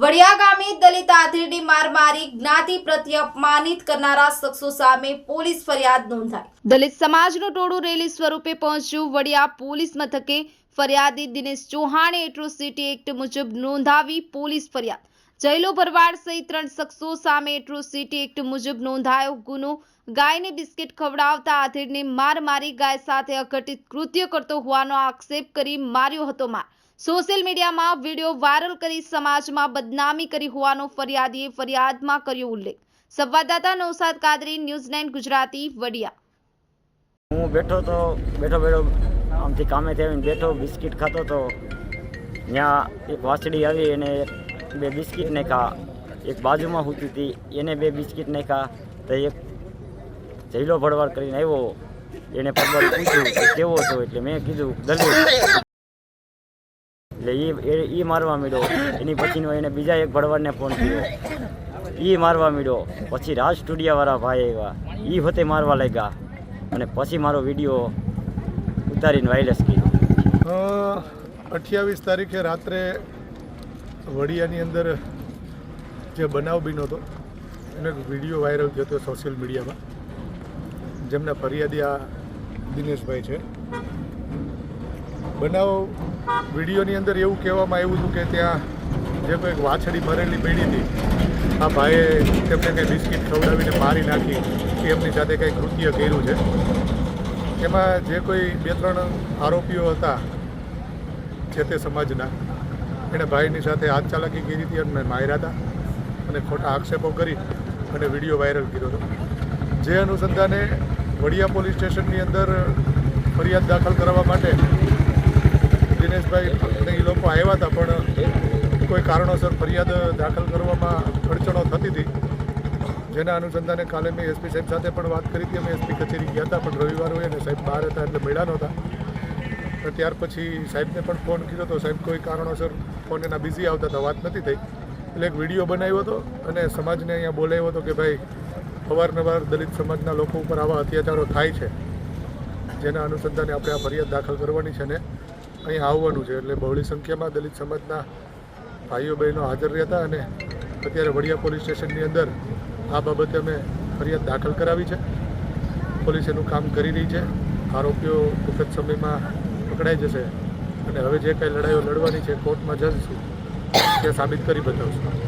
વડિયા ગામે દલિત આધેડને માર મારી જ્ઞાતિ પ્રત્યે અપમાનિત કરનારા શખ્સો સામે પોલીસ ફરિયાદ નોંધાઈ. દલિત સમાજનું ટોળું રેલી સ્વરૂપે પહોંચ્યું. વડિયા પોલીસ મથકે ફરિયાદી દિનેશ ચૌહાણે એટ્રોસિટી એક્ટ મુજબ નોંધાવી પોલીસ ફરિયાદ. જયલો ભરવાડ સહિત ત્રણ શખ્સો સામે એટ્રોસિટી એક્ટ મુજબ નોંધાયો ગુનો. ગાયને બિસ્કિટ ખવડાવતા આધેડને માર મારી ગાય સાથે અઘટિત કૃત્ય કરતો હોવાનો આક્ષેપ કરી માર્યો હતો માર. સોશિયલ મીડિયામાં વીડિયો વાયરલ કરી સમાજમાં બદનામી કરી હોવાનો ફરિયાદીએ ફરિયાદમાં કર્યો ઉલ્લેખ. સંવાદદાતા નૌસાદ કાદરી, ન્યૂઝ નાઇન ગુજરાતી, વડિયા. હું બેઠો તો, બેઠો બેઠો, આમથી કામેથી આવીને બેઠો, બિસ્કિટ ખાતો તો, ત્યાં એક વાછડી આવી અને બે બિસ્કિટ નાખ્યા એક બાજુમાં સૂતી હતી, એને બે બિસ્કિટ નાખ્યા તો એક જૈલો ભડવાડ કરીને આવ્યો. એને પગલ પૂછ્યું કે કેવો છો? એટલે મેં કીધું દલિત એટલે એ એ મારવા મીડ્યો. એની પછીનો એને બીજા એક ભડવાડને ફોન કર્યો. એ મારવા મીડ્યો. પછી રાજ સ્ટુડિયાવાળા ભાઈ આવ્યા. એ વખતે મારવા લાગ્યા. અને પછી મારો વીડિયો ઉતારીને વાયરસ કર્યો. અઠ્યાવીસ તારીખે રાત્રે વડિયાની અંદર જે બનાવ બન્યો હતો, એનો એક વીડિયો વાયરલ થયો હતો સોશિયલ મીડિયામાં જેમના ફરિયાદી આ દિનેશભાઈ છે. બનાવ વિડીયોની અંદર એવું કહેવામાં આવ્યું હતું કે ત્યાં જે કોઈ વાછડી મરેલી પડી હતી, આ ભાઈએ તેમને કંઈ બિસ્કિટ ખવડાવીને મારી નાખી, કે એમની સાથે કંઈ કૃત્ય કર્યું છે. એમાં જે કોઈ બે ત્રણ આરોપીઓ હતા છે તે સમાજના એણે ભાઈની સાથે હાથ ચાલાકી કરી હતી અને માર્યા હતા. અને ખોટા આક્ષેપો કરી અને વીડિયો વાયરલ કર્યો હતો. જે અનુસંધાને વડિયા પોલીસ સ્ટેશનની અંદર ફરિયાદ દાખલ કરવા માટે દિનેશભાઈ અને એ લોકો આવ્યા હતા, પણ કોઈ કારણોસર ફરિયાદ દાખલ કરવામાં અડચણો થતી હતી. જેના અનુસંધાને કાલે મેં એસપી સાહેબ સાથે પણ વાત કરી હતી. અમે એસપી કચેરી ગયા હતા, પણ રવિવાર હોય અને સાહેબ બહાર હતા એટલે મળ્યા નહોતા. તો ત્યાર પછી સાહેબને પણ ફોન કર્યો હતો સાહેબ કોઈ કારણોસર ફોન એના બિઝી આવતા હતા, વાત નથી થઈ. એટલે એક વીડિયો બનાવ્યો હતો અને સમાજને અહીંયા બોલાવ્યો હતો કે ભાઈ, અવારનવાર દલિત સમાજના લોકો ઉપર આવા અત્યાચારો થાય છે. જેના અનુસંધાને આપણે આ ફરિયાદ દાખલ કરવાની છે ને અહીં આવવાનું છે. એટલે બહોળી સંખ્યામાં દલિત સમાજના ભાઈઓ બહેનો હાજર રહ્યા હતા અને અત્યારે વડિયા પોલીસ સ્ટેશનની અંદર આ બાબતે અમે ફરિયાદ દાખલ કરાવી છે. પોલીસ એનું કામ કરી રહી છે. આરોપીઓ ટૂંક સમયમાં પકડાઈ જશે અને હવે જે કાંઈ લડાઈઓ લડવાની છે, કોર્ટમાં જશું તે સાબિત કરી બતાવશું.